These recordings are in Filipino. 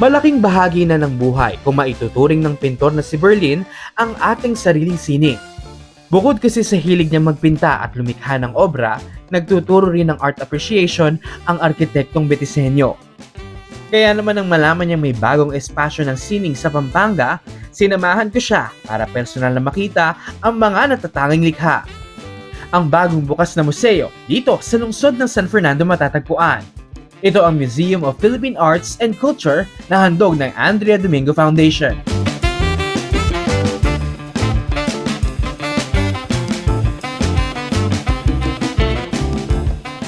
Malaking bahagi na ng buhay kung maituturing ng pintor na si Berlin ang ating sariling sining. Bukod kasi sa hilig niya magpinta at lumikha ng obra, nagtuturo rin ng art appreciation ang arkitektong Betisenyo. Kaya naman nang malaman niya may bagong espasyo ng sining sa Pampanga, sinamahan ko siya para personal na makita ang mga natatanging likha. Ang bagong bukas na museo dito sa lungsod ng San Fernando matatagpuan. Ito ang Museum of Philippine Arts and Culture na handog ng Andrea Domingo Foundation.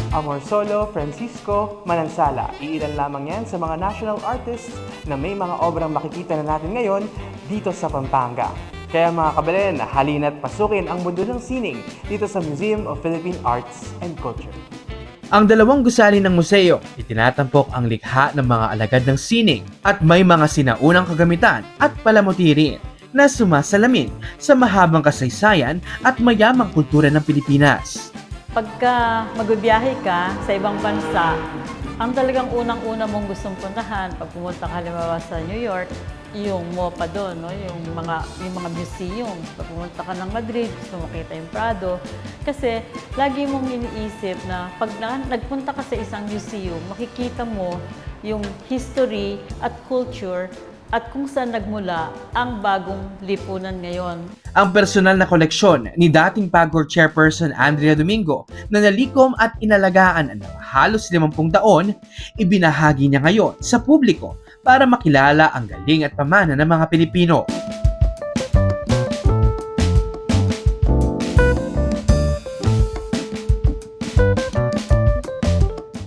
Amor Solo, Francisco, Manansala. Iilan lamang yan sa mga national artists na may mga obrang makikita na natin ngayon dito sa Pampanga. Kaya mga kabalen, halina't pasukin ang mundo ng sining dito sa Museum of Philippine Arts and Culture. Ang dalawang gusali ng museo, itinatampok ang likha ng mga alagad ng sining at may mga sinaunang kagamitan at palamuti rin na sumasalamin sa mahabang kasaysayan at mayamang kultura ng Pilipinas. Pagka magbibiyahe ka sa ibang bansa, ang talagang unang-una mong gustong puntahan pag pumunta ka sa New York, yung MOPA doon, no? yung, mga, yung mga museum. Pag pumunta ka ng Madrid, gusto mo makita yung Prado. Kasi lagi mong iniisip na pag na, nagpunta ka sa isang museum, makikita mo yung history at culture at kung saan nagmula ang bagong lipunan ngayon. Ang personal na koleksyon ni dating PAGCOR chairperson Andrea Domingo na nalikom at inalagaan ng halos 50 taon, ibinahagi niya ngayon sa publiko para makilala ang galing at pamana ng mga Pilipino.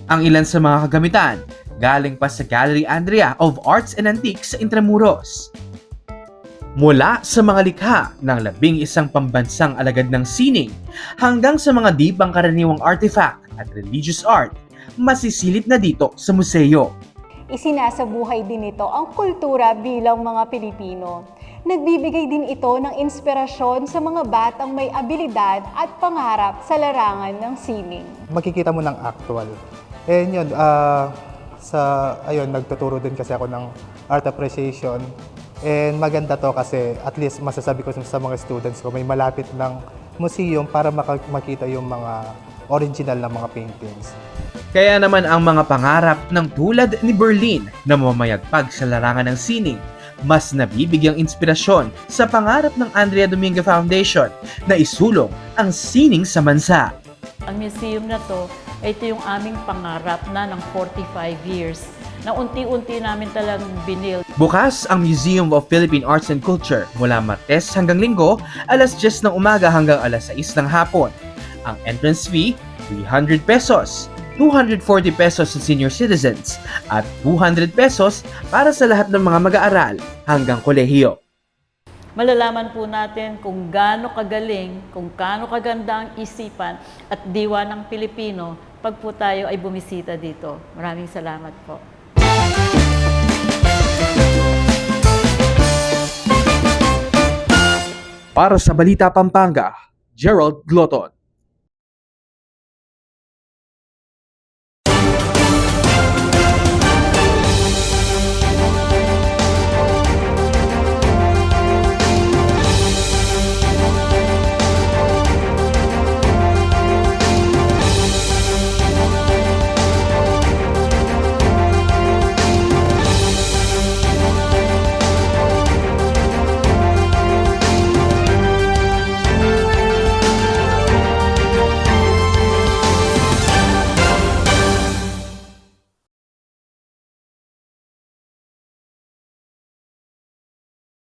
Ang ilan sa mga kagamitan galing pa sa Gallery Andrea of Arts and Antiques sa Intramuros. Mula sa mga likha ng labing isang pambansang alagad ng sining hanggang sa mga di pangkaraniwang artifact at religious art, masisilip na dito sa museo. Isinasabuhay din ito ang kultura bilang mga Pilipino. Nagbibigay din ito ng inspirasyon sa mga batang may abilidad at pangarap sa larangan ng sining. makikita mo ng actual. And yun, ah, sa, ayun, nagtuturo din kasi ako ng art appreciation. And maganda to kasi at least masasabi ko sa mga students ko, may malapit ng museum para maka- makita yung mga original na mga paintings. Kaya naman ang mga pangarap ng tulad ni Berlin na mamayagpag sa larangan ng sining, mas nabibigyang inspirasyon sa pangarap ng Andrea Domingo Foundation na isulong ang sining sa bansa. Ang museum na to, ito yung aming pangarap na ng 45 years na unti-unti namin talagang binil. Bukas ang Museum of Philippine Arts and Culture mula Martes hanggang Linggo, alas 10 ng umaga hanggang alas 6 ng hapon. Ang entrance fee, 300 pesos. 240 pesos sa senior citizens at 200 pesos para sa lahat ng mga mag-aaral hanggang kolehiyo. Malalaman po natin kung gaano kagaling, kung gaano kaganda ang isipan at diwa ng Pilipino pag po tayo ay bumisita dito. Maraming salamat po. Para sa Balita Pampanga, Gerald Gloton.